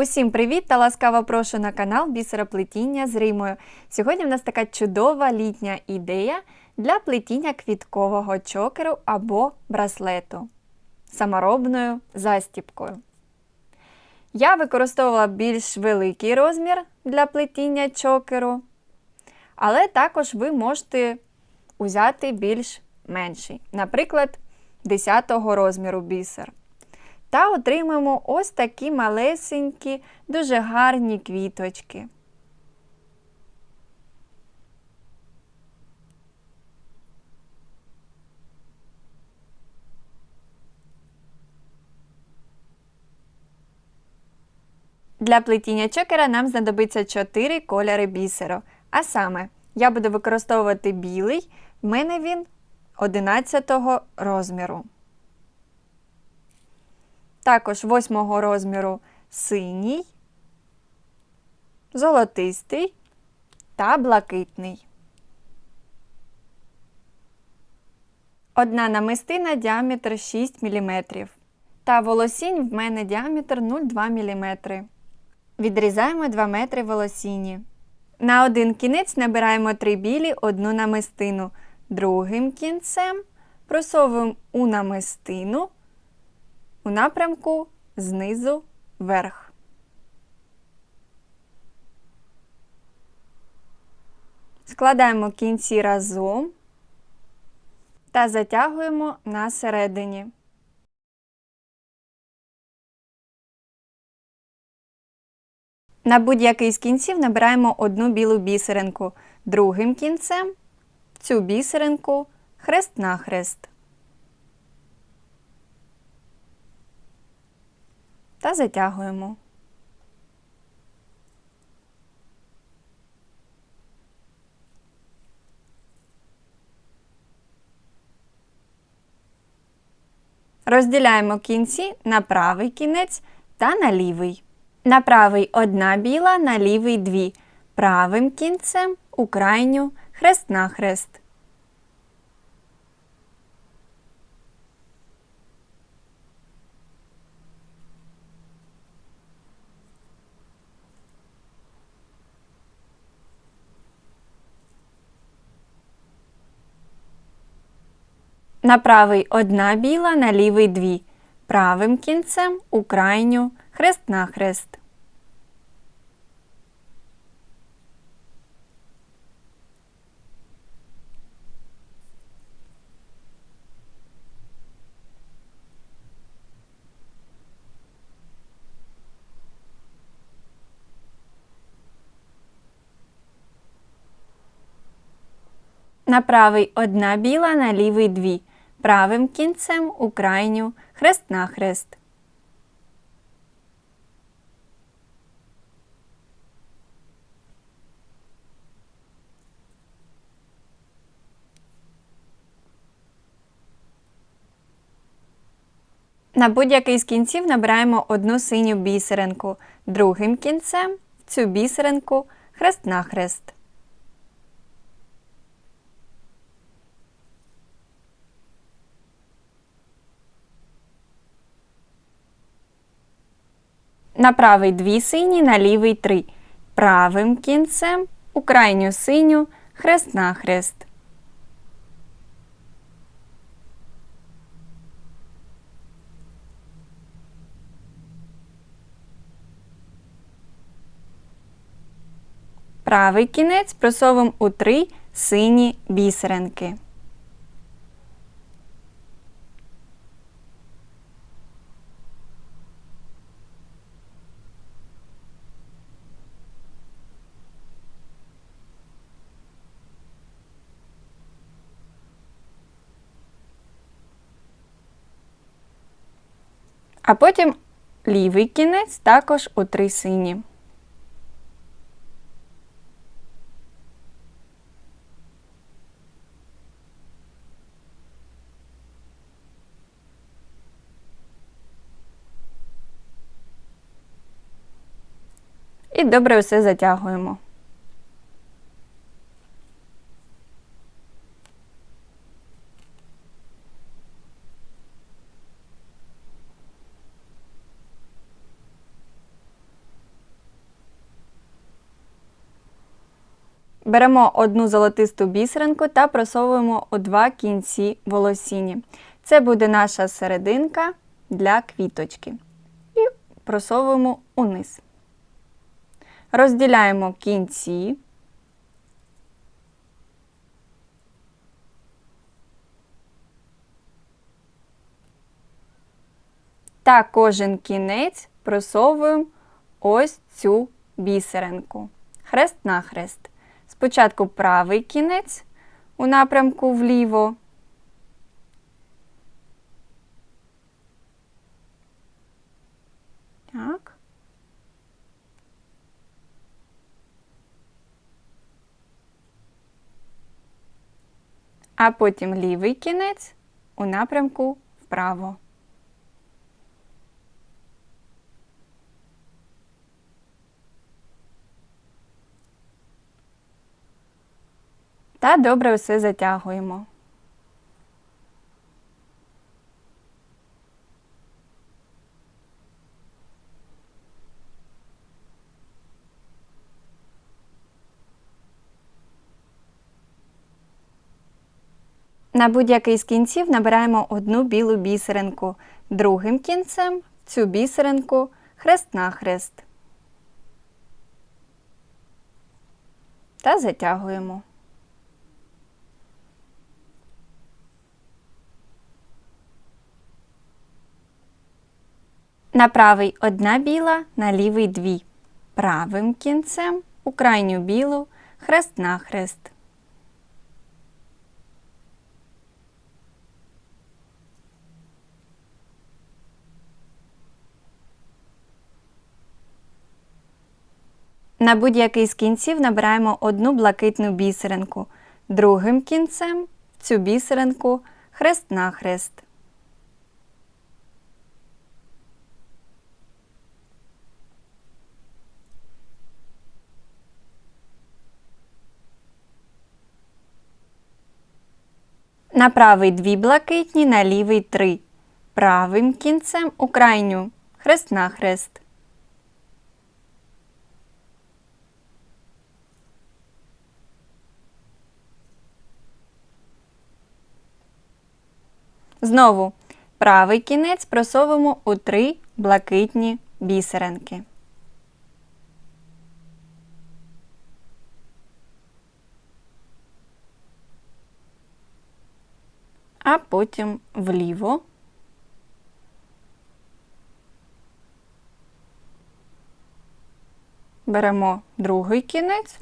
Усім привіт та ласкаво прошу на канал Бісероплетіння з Римою. Сьогодні в нас така чудова літня ідея для плетіння квіткового чокеру або браслету саморобною застіпкою. Я використовувала більш великий розмір для плетіння чокеру, але також ви можете узяти більш менший, наприклад, 10 розміру бісер. Та отримаємо ось такі малесенькі, дуже гарні квіточки. Для плетіння чокера нам знадобиться 4 кольори бісеру. А саме, я буду використовувати білий, в мене він 11 розміру. Також 8 розміру синій, золотистий та блакитний. Одна намистина діаметр 6 мм. Та волосінь в мене діаметр 0,2 мм. Відрізаємо 2 метри волосіні. На один кінець набираємо 3 білі, одну намистину. Другим кінцем просовуємо у намистину у напрямку знизу вверх. Складаємо кінці разом та затягуємо на середині. На будь-який з кінців набираємо одну білу бісеринку, другим кінцем цю бісеринку хрест-нахрест. Та затягуємо. Розділяємо кінці на правий кінець та на лівий. На правий одна біла, на лівий дві. Правим кінцем у крайню хрест-нахрест. На правий одна біла, на лівий дві. Правим кінцем у крайню хрест-нахрест. На правий одна біла, на лівий дві. Правим кінцем у крайню хрест-нахрест. На будь-який з кінців набираємо одну синю бісеринку, другим кінцем цю бісеринку хрест-нахрест. На правий дві сині, на лівий три. Правим кінцем у крайню синю хрест-нахрест. Правий кінець просовуємо у три сині бісеринки. А потім лівий кінець також у три сині. І добре все затягуємо. Беремо одну золотисту бісеринку та просовуємо у два кінці волосіні. Це буде наша серединка для квіточки. І просовуємо униз. Розділяємо кінці. Та кожен кінець просовуємо ось цю бісеринку. Хрест на хрест. Спочатку правий кінець у напрямку вліво. Так. А потім лівий кінець у напрямку вправо. Та добре все затягуємо. На будь-який з кінців набираємо одну білу бісеринку, другим кінцем цю бісеринку хрест на хрест. Та затягуємо. На правий одна біла, на лівий дві. Правим кінцем у крайню білу хрест на хрест. На будь-який з кінців набираємо одну блакитну бісеринку, другим кінцем цю бісеринку хрест на хрест. На правий дві блакитні, на лівий три. Правим кінцем у крайню хрест на хрест. Знову правий кінець просовуємо у три блакитні бісеринки. А потім вліво. Беремо другий кінець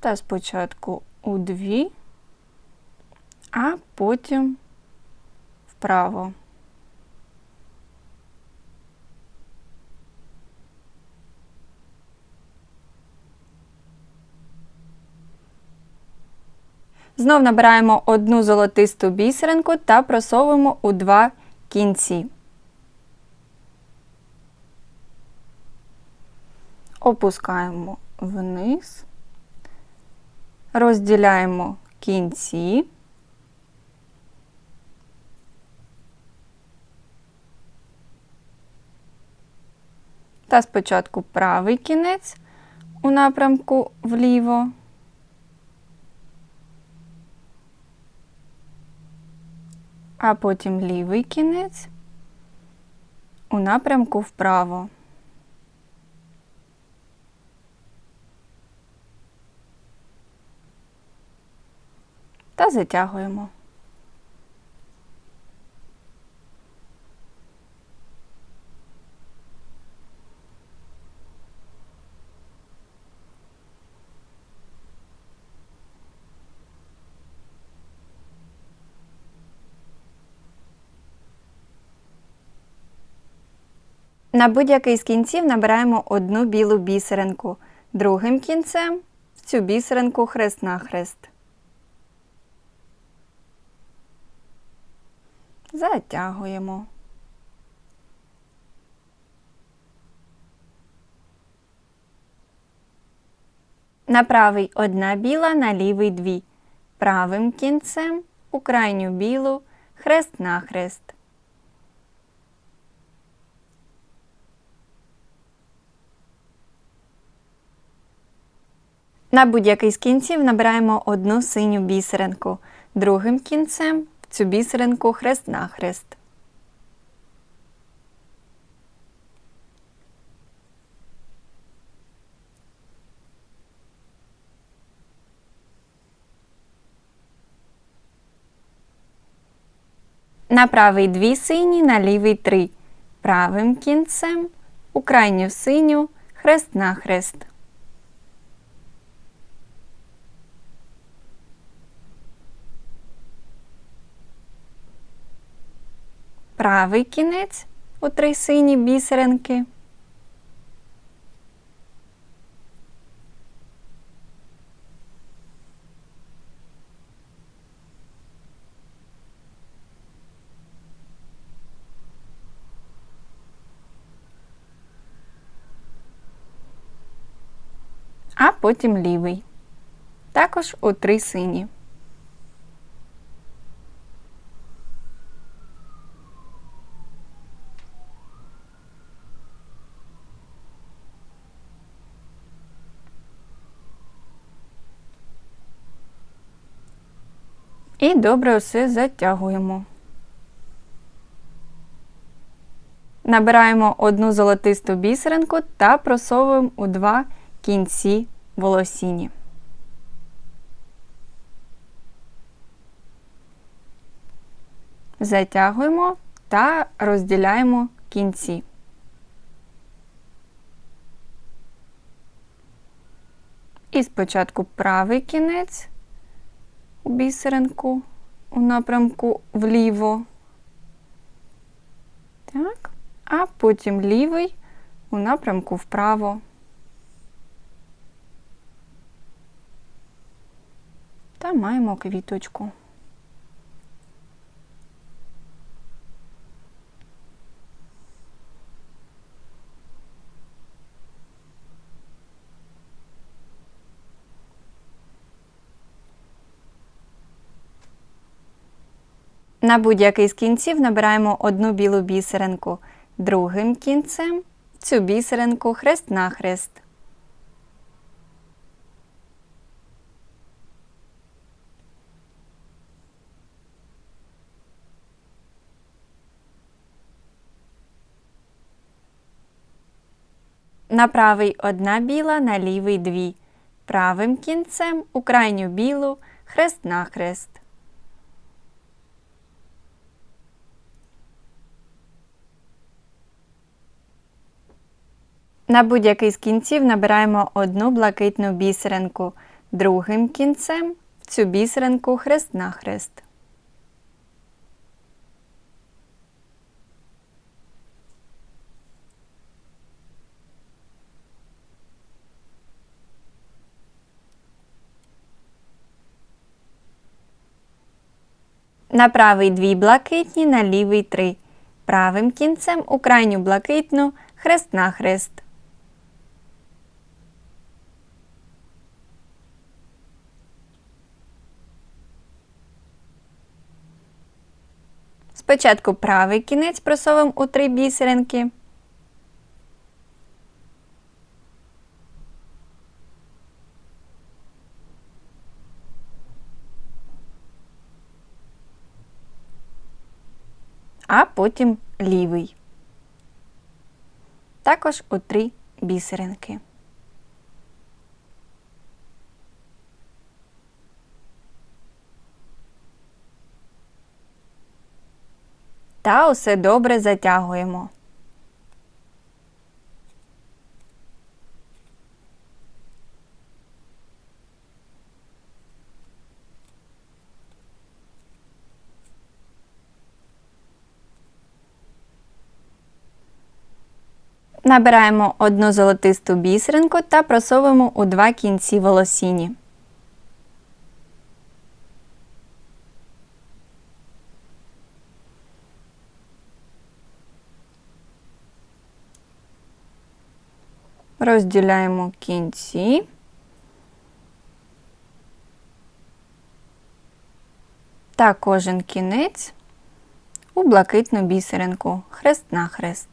та спочатку у дві а потім вправо. Знов набираємо одну золотисту бісеринку та просовуємо у два кінці. Опускаємо вниз, розділяємо кінці. Та спочатку правий кінець у напрямку вліво. А потім лівий кінець у напрямку вправо. Та затягуємо. На будь-який з кінців набираємо одну білу бісеринку, другим кінцем цю бісеринку хрест на хрест. Затягуємо. На правий одна біла, на лівий дві. Правим кінцем у крайню білу хрест на хрест. На будь-який з кінців набираємо одну синю бісеринку, другим кінцем в цю бісеринку хрест-нахрест. На правий дві сині, на лівий три. Правим кінцем у крайню синю хрест-нахрест. Правий кінець у три сині бісеринки. а потім лівий. Також у три сині. І добре все затягуємо. Набираємо одну золотисту бісеринку та просовуємо у два кінці волосіні. Затягуємо та розділяємо кінці. І спочатку правий кінець бісеринку у напрямку вліво. Так, а потім лівий у напрямку вправо. та маємо квіточку. На будь-який з кінців набираємо одну білу бісеринку, другим кінцем цю бісеринку хрест-нахрест. На правий одна біла, на лівий дві. Правим кінцем у крайню білу хрест на будь-який з кінців набираємо одну блакитну бісеринку, другим кінцем в цю бісеринку хрест на хрест. На правий дві блакитні, на лівий три. Правим кінцем у крайню блакитну хрест на хрест. Спочатку правий кінець просовуємо у три бісеринки. а потім лівий. Також у три бісеринки. Та усе добре затягуємо. Набираємо одну золотисту бісеринку та просовуємо у два кінці волосіні. Розділяємо кінці. Та кожен кінець у блакитну бісеринку хрест на хрест.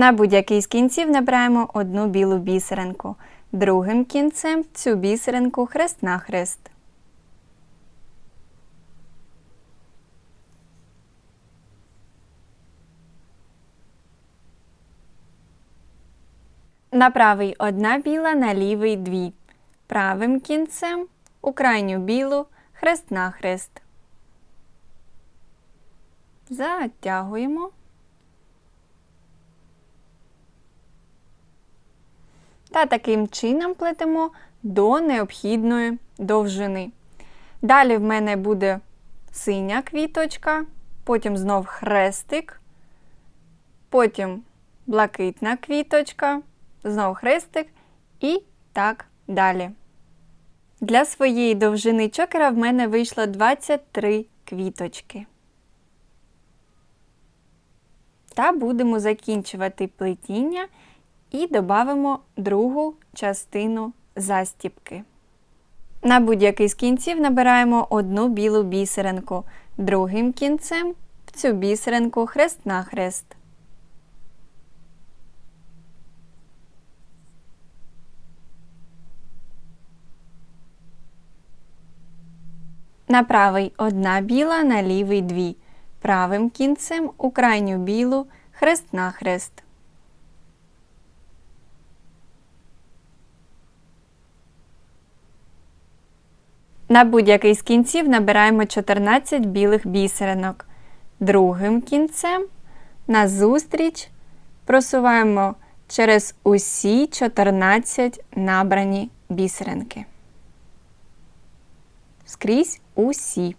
На будь-який з кінців набираємо одну білу бісеринку. Другим кінцем цю бісеринку хрест-нахрест. На правий одна біла, на лівий дві. Правим кінцем у крайню білу хрест-нахрест. Затягуємо. Та таким чином плетемо до необхідної довжини. Далі в мене буде синя квіточка, потім знов хрестик, потім блакитна квіточка, знов хрестик і так далі. Для своєї довжини чокера в мене вийшло 23 квіточки. Та будемо закінчувати плетіння і додамо другу частину застіпки. На будь-який з кінців набираємо одну білу бісеринку, другим кінцем в цю бісеринку хрест-нахрест. На правий одна біла, на лівий дві. Правим кінцем у крайню білу хрест-нахрест. На будь-який з кінців набираємо 14 білих бісеринок. Другим кінцем назустріч просуваємо через усі 14 набрані бісеринки. Скрізь усі.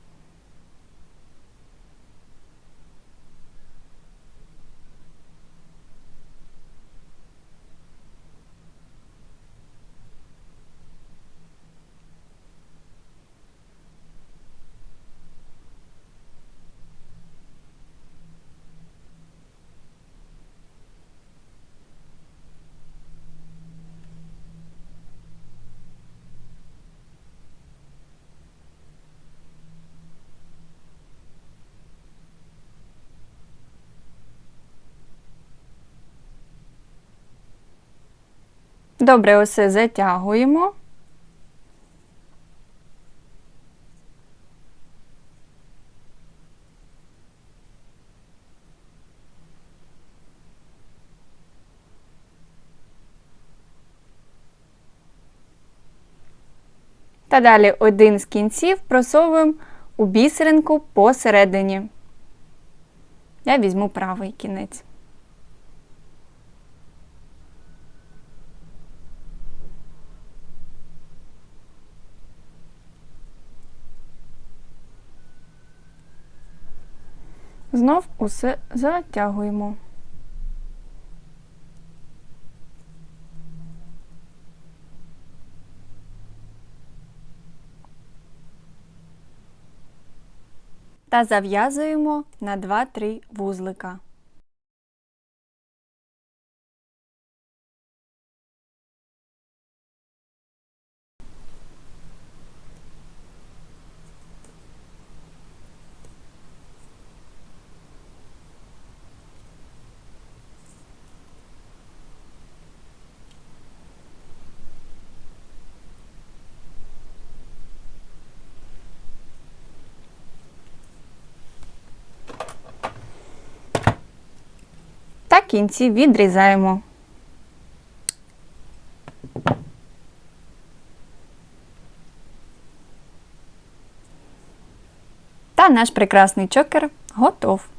Добре, усе затягуємо. Та далі один з кінців просовуємо у бісеринку посередині. Я візьму правий кінець. Знов усе затягуємо. Та зав'язуємо на 2-3 вузлика. Та кінці відрізаємо. Та наш прекрасний чокер готов.